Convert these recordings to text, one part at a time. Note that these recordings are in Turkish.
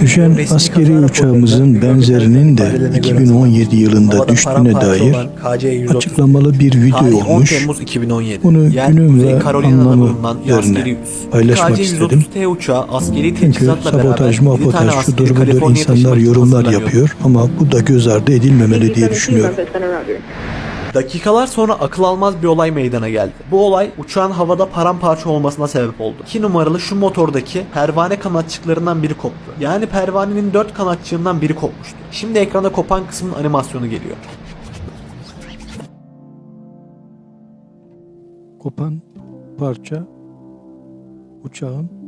Düşen askeri uçağımızın benzerinin de ifadelerine göre 2017 yılında düştüğüne dair olan KC-130 açıklamalı bir video Tarih 10 olmuş. Temmuz 2017. Bunu günüm ve anlamı üs. paylaşmak istedim. KC-130T uçağı askeri Çünkü sabotaj, beraber 7 tane muhabotaj, askeri şudur budur insanlar yorumlar yapıyor ama bu da göz ardı edilmemeli diye düşünüyorum. Dakikalar sonra akıl almaz bir olay meydana geldi. Bu olay uçağın havada paramparça olmasına sebep oldu. 2 numaralı şu motordaki pervane kanatçıklarından biri koptu. Yani pervanenin 4 kanatçığından biri kopmuştu. Şimdi ekranda kopan kısmın animasyonu geliyor. Kopan parça uçağın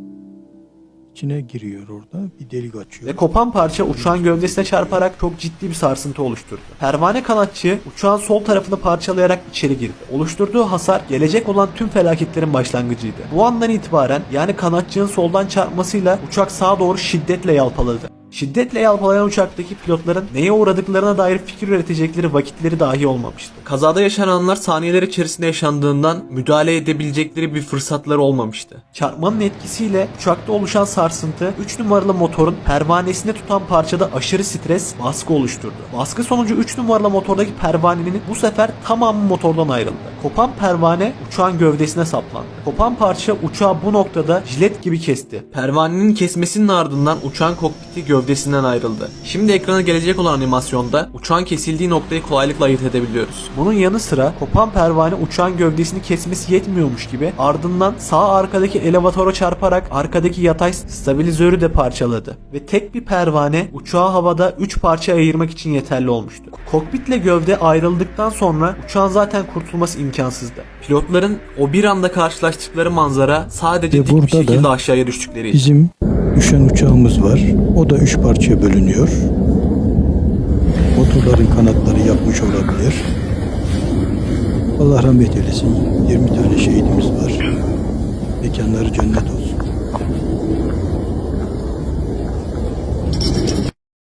içine giriyor orada. Bir delik açıyor. Ve kopan parça uçağın gövdesine çarparak çok ciddi bir sarsıntı oluşturdu. Pervane kanatçığı uçağın sol tarafını parçalayarak içeri girdi. Oluşturduğu hasar gelecek olan tüm felaketlerin başlangıcıydı. Bu andan itibaren yani kanatçığın soldan çarpmasıyla uçak sağa doğru şiddetle yalpaladı. Şiddetle yalpalayan uçaktaki pilotların neye uğradıklarına dair fikir üretecekleri vakitleri dahi olmamıştı. Kazada yaşananlar saniyeler içerisinde yaşandığından müdahale edebilecekleri bir fırsatları olmamıştı. Çarpmanın etkisiyle uçakta oluşan sarsıntı 3 numaralı motorun pervanesini tutan parçada aşırı stres, baskı oluşturdu. Baskı sonucu 3 numaralı motordaki pervanenin bu sefer tamamı motordan ayrıldı. Kopan pervane uçağın gövdesine saplandı. Kopan parça uçağı bu noktada jilet gibi kesti. Pervanenin kesmesinin ardından uçağın kokpiti gövdesinden ayrıldı. Şimdi ekrana gelecek olan animasyonda uçağın kesildiği noktayı kolaylıkla ayırt edebiliyoruz. Bunun yanı sıra kopan pervane uçağın gövdesini kesmesi yetmiyormuş gibi ardından sağ arkadaki elevatora çarparak arkadaki yatay stabilizörü de parçaladı. Ve tek bir pervane uçağı havada 3 parça ayırmak için yeterli olmuştu. Kokpitle gövde ayrıldıktan sonra uçağın zaten kurtulması imkansızdı. Pilotların o bir anda karşılaştıkları manzara sadece Ve dik bir şekilde aşağıya düştükleri için. Bizim düşen uçağımız var. O da üç parçaya bölünüyor. Motorların kanatları yapmış olabilir. Allah rahmet eylesin. 20 tane şehidimiz var. Mekanları cennet olsun.